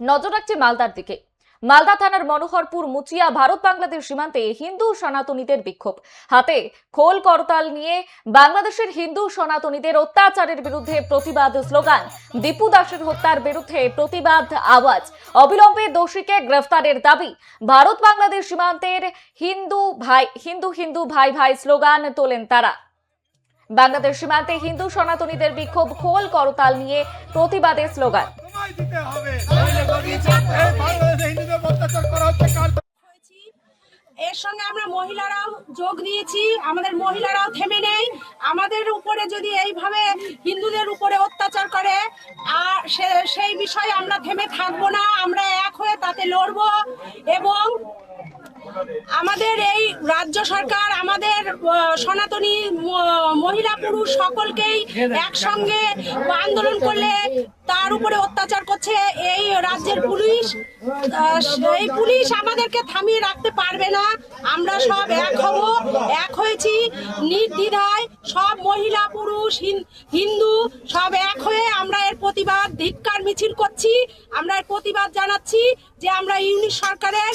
নজর রাখছে মালদার দিকে। মালদা থানার মনোহরপুর, মুচিয়া, ভারত বাংলাদেশ সীমান্তে হিন্দু সনাতনীদের বিক্ষোভ। হাতে খোল করতাল নিয়ে বাংলাদেশের হিন্দু সনাতনীদের অত্যাচারের বিরুদ্ধে প্রতিবাদ স্লোগান। দীপু দাসের হত্যার বিরুদ্ধে প্রতিবাদ আওয়াজ। অবিলম্বে দোষীকে গ্রেফতারের দাবি। ভারত বাংলাদেশ সীমান্তের হিন্দু ভাই, হিন্দু হিন্দু ভাই ভাই স্লোগান তোলেন তারা। বাংলাদেশ সীমান্তে হিন্দু সনাতনীদের বিক্ষোভ, খোল করতাল নিয়ে প্রতিবাদের স্লোগান। সময় দিতে হবে। হিন্দুদের অত্যাচার করা হচ্ছে কার এর সঙ্গে আমরা মহিলারাও যোগ দিয়েছি। আমাদের মহিলারাও থেমে নেই। আমাদের উপরে যদি এইভাবে হিন্দুদের উপরে অত্যাচার করে আর সে- সেই বিষয়ে আমরা থেমে থাকব না। আমরা এক হয়ে তাতে লড়বো এবং আমাদের এই রাজ্য সরকার, আমাদের সনাতনী মহিলা, পুরুষ সকলকেই একসঙ্গে আন্দোলন করলে তার উপরে অত্যাচার করছে এই রাজ্যের পুলিশ। এই পুলিশ আমাদেরকে থামিয়ে রাখতে পারবে না। আমরা সব এক হব, এক হয়েছি নির্দ্বিধায়। সব মহিলা, পুরুষ, হিন- হিন্দু সব এক হয়ে আমরা এর প্রতিবাদ, ধিক্কার, মিছিল করছি। আমরা এর প্রতিবাদ জানাচ্ছি যে আমরা ইউনিট সরকারের